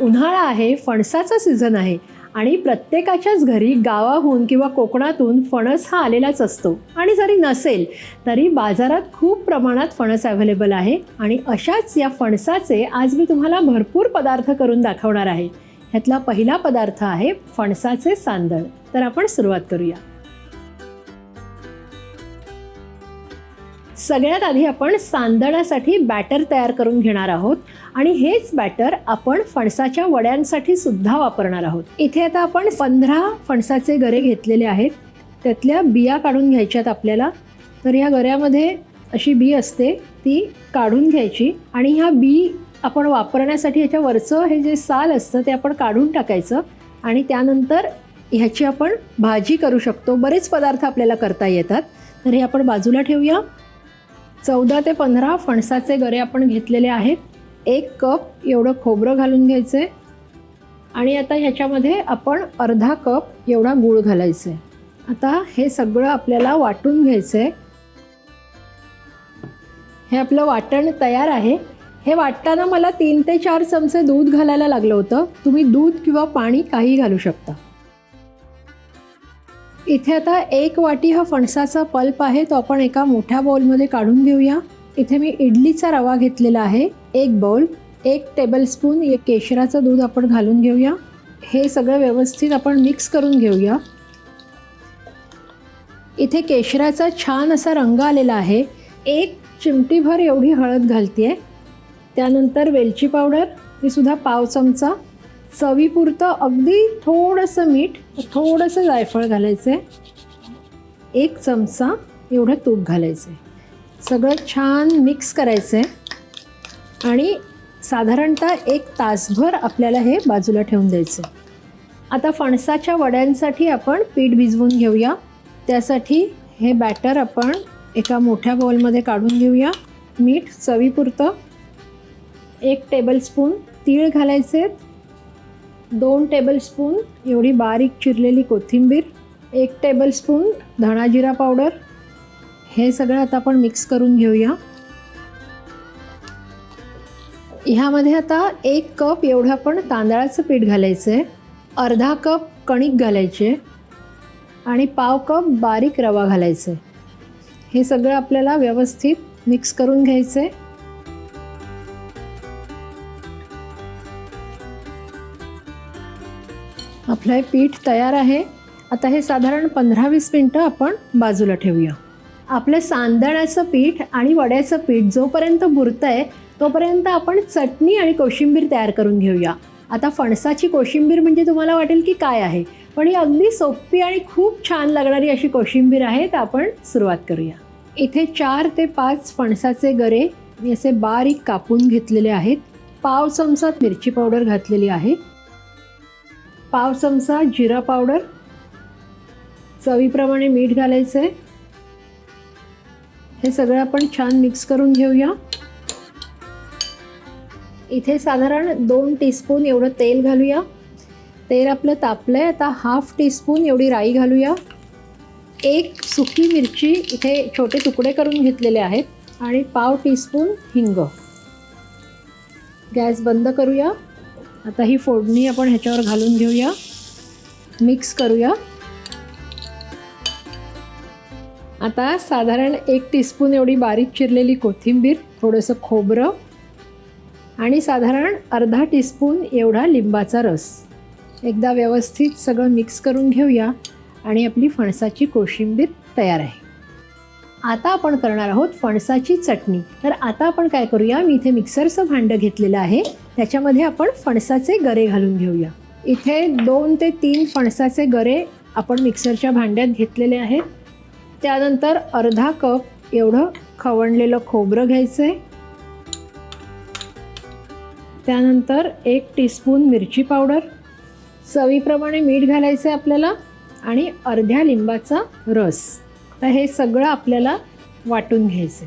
उन्हाळा आहे फणसाचा सीझन आहे आणि प्रत्येकाच्याच घरी गावाहून किंवा कोकणातून फणस हा आलेलाच असतो. आणि जरी नसेल तरी बाजारात खूप प्रमाणात फणस अवेलेबल आहे आणि अशाच या फणसाचे आज मी तुम्हाला भरपूर पदार्थ करून दाखवणार आहे. ह्यातला पहिला पदार्थ आहे फणसाचे सांदळ. तर आपण सुरुवात करूया. सगळ्यात आधी आपण सांदण्यासाठी बॅटर तयार करून घेणार आहोत. आणि हेच बॅटर आपण फणसाच्या वड्यांसाठी सुद्धा वापरणार आहोत. इथे आता आपण पंधरा फणसाचे गरे घेतलेले आहेत. त्यातल्या बिया काढून घ्यायच्यात आपल्याला. तर ह्या गऱ्यामध्ये अशी बी असते ती काढून घ्यायची. आणि ह्या बी आपण वापरण्यासाठी ह्याच्या वरचं हे जे साल असतं ते आपण काढून टाकायचं. आणि त्यानंतर ह्याची आपण भाजी करू शकतो. बरेच पदार्थ आपल्याला करता येतात. तर हे आपण बाजूला ठेवूया. चौदा ते पंधरा फणसाचे गरे आपण घेतलेले आहेत. एक कप एवढं खोबरं घालून घ्यायचं. आहे आणि आता ह्याच्यामध्ये आपण अर्धा कप एवढा गूळ घालायचं. आहे आता हे सगळं आपल्याला वाटून घ्यायचं. आहे हे आपलं वाटण तयार आहे. हे वाटताना मला तीन ते चार चमचे दूध घालायला लागलं होतं. तुम्ही दूध किंवा पाणी काही घालू शकता. इथे आता एक वाटी हा फणसाचा पल्प आहे तो आपण एका मोठ्या बाउलमध्ये काढून घेऊया. इथे मी इडलीचा रवा घेतलेला आहे एक बाउल एक टेबलस्पून एक केशराचं दूध आपण घालून घेऊया. हे सगळं व्यवस्थित आपण मिक्स करून घेऊया. इथे केशराचा छान असा रंग आलेला आहे. एक चिमटीभर एवढी हळद घालते त्यानंतर वेलची पावडर ती सुद्धा पाव चमचा. चवीपुरतं अगदी थोडंसं मीठ थोडंसं जायफळ घालायचं आहे. एक चमचा एवढं तूप घालायचं आहे. सगळं छान मिक्स करायचं आहे. आणि साधारणतः एक तासभर आपल्याला हे बाजूला ठेवून द्यायचं आता फणसाच्या वड्यांसाठी आपण पीठ भिजवून घेऊया. त्यासाठी हे बॅटर आपण एका मोठ्या बाउलमध्ये काढून घेऊया. मीठ चवीपुरतं. एक टेबलस्पून तीळ घालायचे आहेत. दोन टेबलस्पून एवढी बारीक चिरलेली कोथिंबीर एक टेबलस्पून धणाजिरा पावडर. हे सगळं आता आपण मिक्स करून घेऊया. ह्यामध्ये आता एक कप एवढं आपण तांदळाचं पीठ घालायचं आहे अर्धा कप कणिक घालायचे आणि पाव कप बारीक रवा घालायचं आहे हे सगळं आपल्याला व्यवस्थित मिक्स करून घ्यायचं आहे आपलं हे पीठ तयार आहे. आता हे साधारण पंधरा वीस मिनटं आपण बाजूला ठेवूया. आपलं सांदण्याचं पीठ आणि वड्याचं पीठ जोपर्यंत बुरतं आहे तोपर्यंत आपण चटणी आणि कोशिंबीर तयार करून घेऊया. आता फणसाची कोशिंबीर म्हणजे तुम्हाला वाटेल की काय आहे पण ही अगदी सोपी आणि खूप छान लागणारी अशी कोशिंबीर आहे तर आपण सुरुवात करूया. इथे चार ते पाच फणसाचे गरे असे बारीक कापून घेतलेले आहेत. पाव चमचा मिरची पावडर घातलेली आहे. पाव चमचा जिरा पावडर. चवीप्रमाणे मीठ घालायचं आहे हे सगळं आपण छान मिक्स करून घेऊया. इथे साधारण दोन टीस्पून एवढं तेल घालूया. तेल आपलं तापलं आहे आता हाफ टीस्पून एवढी राई घालूया. एक सुकी मिरची इथे छोटे तुकडे करून घेतलेले आहेत आणि पाव टीस्पून हिंग. गॅस बंद करूया. आता ही फोडणी आपण ह्याच्यावर घालून घेऊया. मिक्स करूया. आता साधारण एक टीस्पून एवढी बारीक चिरलेली कोथिंबीर थोडंसं खोबरं आणि साधारण अर्धा टीस्पून एवढा लिंबाचा रस. एकदा व्यवस्थित सगळं मिक्स करून घेऊया आणि आपली फणसाची कोशिंबीर तयार आहे. आता आपण करणार आहोत फणसाची चटणी. तर आता आपण काय करूया? मी इथे मिक्सरचं भांडं घेतलेलं आहे. त्याच्यामध्ये आपण फणसाचे गरे घालून घेऊया. इथे दोन ते तीन फणसाचे गरे आपण मिक्सरच्या भांड्यात घेतलेले आहेत. त्यानंतर अर्धा कप एवढं खवणलेलं खोबरं घ्यायचं आहे त्यानंतर एक टीस्पून मिरची पावडर. चवीप्रमाणे मीठ घालायचं आहे आपल्याला आणि अर्ध्या लिंबाचा रस. तर हे सगळं आपल्याला वाटून घ्यायचं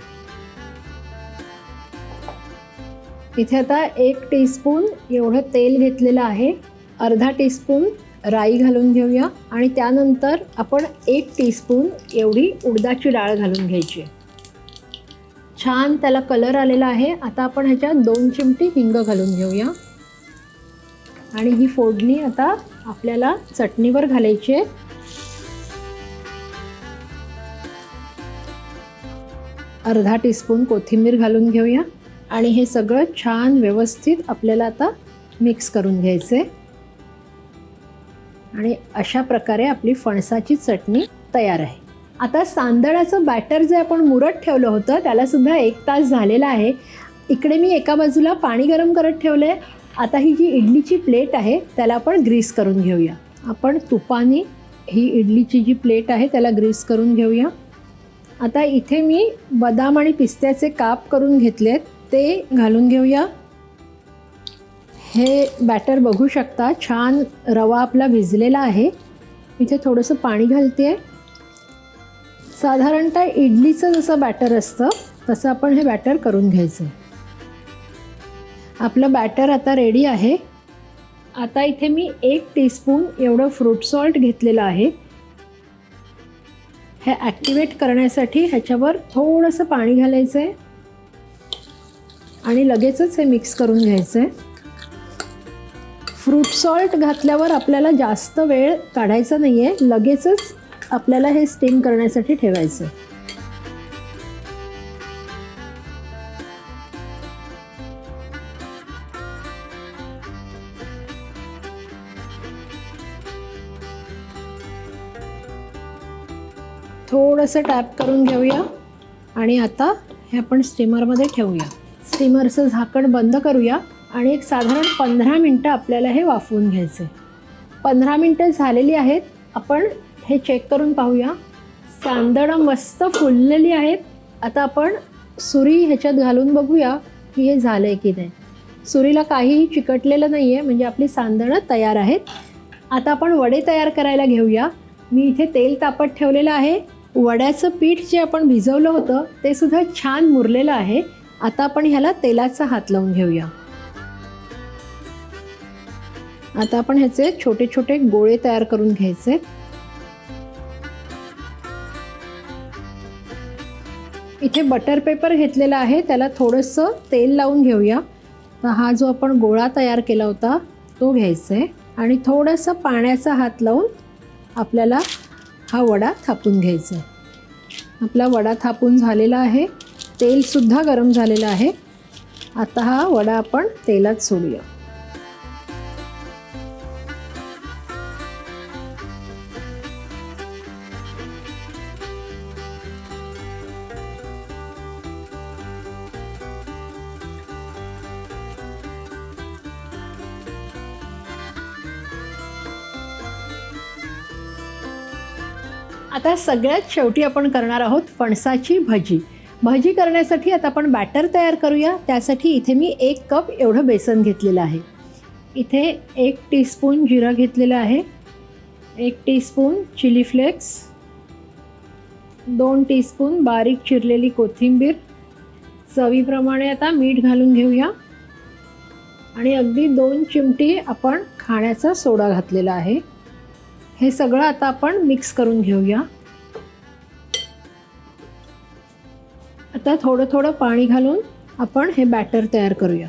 इथे आता एक टीस्पून एवढं तेल घेतलेलं आहे. अर्धा टीस्पून राई घालून घेऊया. आणि त्यानंतर आपण एक टीस्पून एवढी उडदाची डाळ घालून घ्यायची छान त्याला कलर आलेला आहे. आता आपण ह्याच्यात दोन चिमटी हिंग घालून घेऊया. आणि ही फोडणी आता आपल्याला चटणीवर घालायची आहे. अर्धा टीस्पून कोथिंबीर घालून घेऊया. आणि हे सगळं छान व्यवस्थित आपल्याला आता मिक्स करून घ्यायचं आहे आणि अशा प्रकारे आपली फणसाची चटणी तयार आहे. आता सांदळाचं बॅटर जे आपण मुरत ठेवलं होतं त्यालासुद्धा एक तास झालेला आहे. इकडे मी एका बाजूला पाणी गरम करत ठेवलं आहे आता ही जी इडलीची प्लेट आहे त्याला आपण ग्रीस करून घेऊया. आपण तुपाने ही इडलीची जी प्लेट आहे त्याला ग्रीस करून घेऊया. आता इथे मी बदाम आणि पिस्त्याचे काप करून घेतलेत. ते घालून घेऊया. हे बॅटर बघू शकता छान रवा आपला भिजलेला आहे. इथे थोडंसं पाणी घालते आहे साधारणतः इडलीचं जसं बॅटर असतं तसं आपण हे बॅटर करून घ्यायचं. आपलं बॅटर आता रेडी आहे. आता इथे मी एक टीस्पून एवढं फ्रूट सॉल्ट घेतलेलं आहे. हे ॲक्टिवेट करण्यासाठी ह्याच्यावर थोडंसं पाणी घालायचं आहे आणि लगेचच हे मिक्स करून घ्यायचं आहे फ्रूट सॉल्ट घातल्यावर आपल्याला जास्त वेळ काढायचा नाही आहे लगेचच आपल्याला हे स्टीम करण्यासाठी ठेवायचं आहे थोडंसं टॅप करून घेऊया. आणि आता हे आपण स्टीमरमध्ये ठेवूया. स्टीमरचं झाकण बंद करूया. आणि एक साधारण पंधरा मिनटं आपल्याला हे वाफवून घ्यायचं आहे पंधरा मिनटं झालेली आहेत. आपण हे चेक करून पाहूया. सांदणं मस्त फुललेली आहेत. आता आपण सुरी ह्याच्यात घालून बघूया की हे झालं आहे की नाही. सुरीला काहीही चिकटलेलं नाही आहे म्हणजे आपली सांदणं तयार आहेत. आता आपण वडे तयार करायला घेऊया. मी इथे तेल तापत ठेवलेलं आहे. वड्याचं पीठ जे आपण भिजवलं होतं ते सुद्धा छान मुरलेलं आहे. आता आपण ह्याला तेलाचा हात लावून घेऊया. आता आपण ह्याचे छोटे छोटे गोळे तयार करून घ्यायचे. इथे बटर पेपर घेतलेला आहे त्याला थोडंसं तेल लावून घेऊया. तर हा जो आपण गोळा तयार केला होता तो घ्यायचा. आहे आणि थोडंसं पाण्याचा हात लावून आपल्याला हा वडा थापून घ्यायचा. आहे आपला वडा थापून झालेला आहे. तेलसुद्धा गरम झालेलं आहे. आता हा वडा आपण तेलात सोडूया. आता सगळ्यात शेवटी आपण करणार आहोत फणसाची भजी. भजी करण्यासाठी आता आपण बॅटर तयार करूया. त्यासाठी इथे मी एक कप एवढं बेसन घेतलेलं आहे. इथे एक टीस्पून जिरं घेतलेलं आहे. एक टीस्पून चिली फ्लेक्स. दोन टीस्पून बारीक चिरलेली कोथिंबीर. चवीप्रमाणे आता मीठ घालून घेऊया. आणि अगदी दोन चिमटी आपण खाण्याचा सोडा घातलेला आहे. हे सगळं आता आपण मिक्स करून घेऊया. आता थोडं थोडं पाणी घालून आपण हे बॅटर तयार करूया.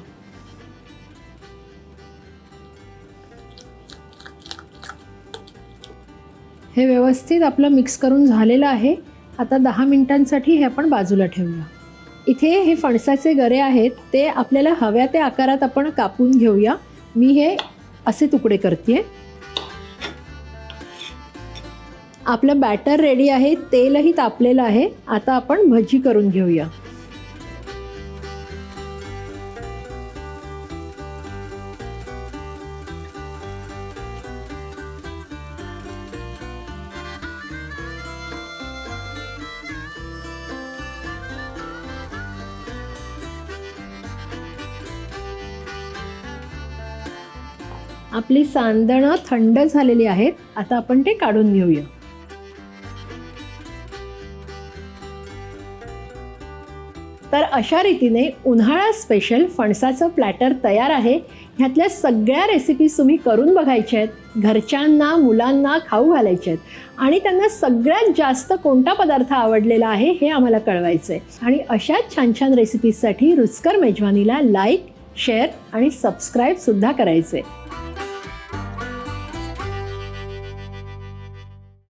हे व्यवस्थित आपलं मिक्स करून झालेलं आहे. आता दहा मिनिटांसाठी हे आपण बाजूला ठेवूया. इथे हे फणसाचे गरे आहेत ते आपल्याला हव्या त्या आकारात आपण कापून घेऊया. मी हे असे तुकडे करते आपलं बॅटर रेडी आहे तेलही तापलेलं आहे. आता आपण भजी करून घेऊया. आपली सांदणं थंड झालेली आहेत. आता आपण ते काढून घेऊया. तर अशा रीतीने उन्हाळा स्पेशल फणसाचं प्लॅटर तयार आहे. ह्यातल्या सगळ्या रेसिपीज तुम्ही करून बघायच्या आहेत. घरच्यांना मुलांना खाऊ घालायच्या आहेत. आणि त्यांना सगळ्यात जास्त कोणता पदार्थ आवडलेला आहे हे आम्हाला कळवायचं आहे आणि अशाच छान छान रेसिपीजसाठी रुचकर मेजवानीला लाईक शेअर आणि सबस्क्राईबसुद्धा करायचे